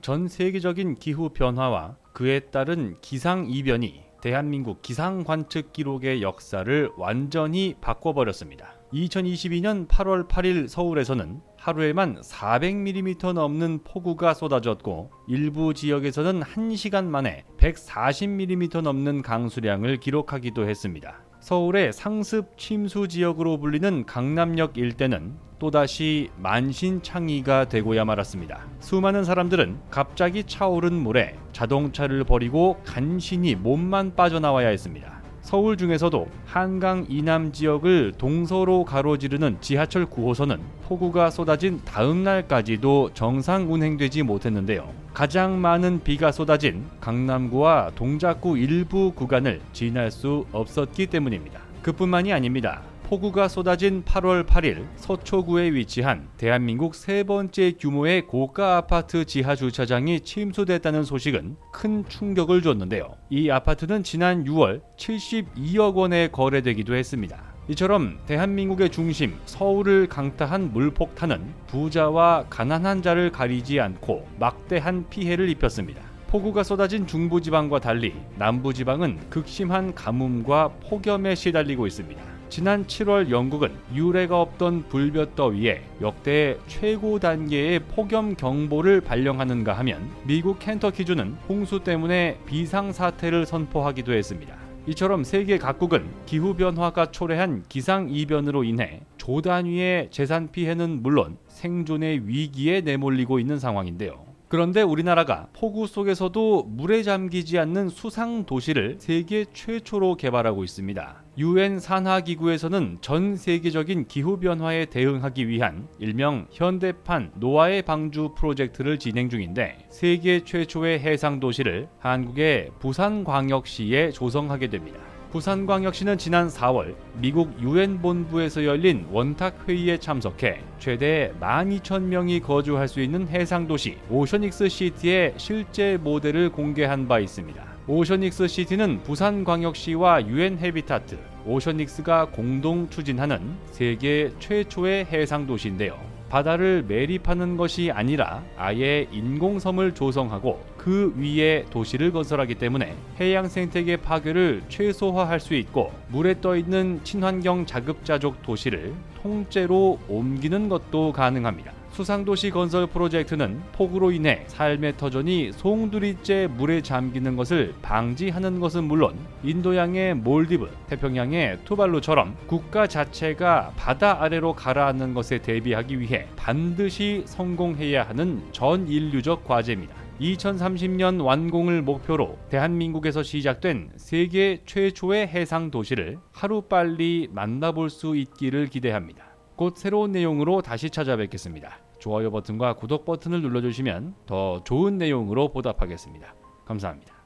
전 세계적인 기후 변화와 그에 따른 기상 이변이 대한민국 기상 관측 기록의 역사를 완전히 바꿔버렸습니다. 2022년 8월 8일 서울에서는 하루에만 400mm 넘는 폭우가 쏟아졌고 일부 지역에서는 1시간 만에 140mm 넘는 강수량을 기록하기도 했습니다. 서울의 상습 침수 지역으로 불리는 강남역 일대는 또다시 만신창이가 되고야 말았습니다. 수많은 사람들은 갑자기 차오른 물에 자동차를 버리고 간신히 몸만 빠져나와야 했습니다. 서울 중에서도 한강 이남 지역을 동서로 가로지르는 지하철 9호선은 폭우가 쏟아진 다음 날까지도 정상 운행되지 못했는데요. 가장 많은 비가 쏟아진 강남구와 동작구 일부 구간을 지날 수 없었기 때문입니다. 그뿐만이 아닙니다. 폭우가 쏟아진 8월 8일 서초구에 위치한 대한민국 세 번째 규모의 고가 아파트 지하 주차장이 침수됐다는 소식은 큰 충격을 줬는데요. 이 아파트는 지난 6월 72억 원에 거래되기도 했습니다. 이처럼 대한민국의 중심 서울을 강타한 물폭탄은 부자와 가난한 자를 가리지 않고 막대한 피해를 입혔습니다. 폭우가 쏟아진 중부지방과 달리 남부지방은 극심한 가뭄과 폭염에 시달리고 있습니다. 지난 7월 영국은 유례가 없던 불볕더위에 역대 최고 단계의 폭염 경보를 발령하는가 하면 미국 켄터키주는 홍수 때문에 비상 사태를 선포하기도 했습니다. 이처럼 세계 각국은 기후 변화가 초래한 기상 이변으로 인해 조 단위의 재산 피해는 물론 생존의 위기에 내몰리고 있는 상황인데요. 그런데 우리나라가 폭우 속에서도 물에 잠기지 않는 수상 도시를 세계 최초로 개발하고 있습니다. 유엔 산하 기구에서는 전 세계적인 기후 변화에 대응하기 위한 일명 현대판 노아의 방주 프로젝트를 진행 중인데 세계 최초의 해상 도시를 한국의 부산광역시에 조성하게 됩니다. 부산광역시는 지난 4월 미국 유엔 본부에서 열린 원탁 회의에 참석해 최대 12,000명이 거주할 수 있는 해상 도시 오션익스 시티의 실제 모델을 공개한 바 있습니다. 오션익스 시티는 부산광역시와 유엔 헤비타트, 오션익스가 공동 추진하는 세계 최초의 해상 도시인데요. 바다를 매립하는 것이 아니라 아예 인공섬을 조성하고 그 위에 도시를 건설하기 때문에 해양 생태계 파괴를 최소화할 수 있고 물에 떠 있는 친환경 자급자족 도시를 통째로 옮기는 것도 가능합니다. 수상도시 건설 프로젝트는 폭우로 인해 삶의 터전이 송두리째 물에 잠기는 것을 방지하는 것은 물론 인도양의 몰디브, 태평양의 투발루처럼 국가 자체가 바다 아래로 가라앉는 것에 대비하기 위해 반드시 성공해야 하는 전 인류적 과제입니다. 2030년 완공을 목표로 대한민국에서 시작된 세계 최초의 해상 도시를 하루빨리 만나볼 수 있기를 기대합니다. 곧 새로운 내용으로 다시 찾아뵙겠습니다. 좋아요 버튼과 구독 버튼을 눌러주시면 더 좋은 내용으로 보답하겠습니다. 감사합니다.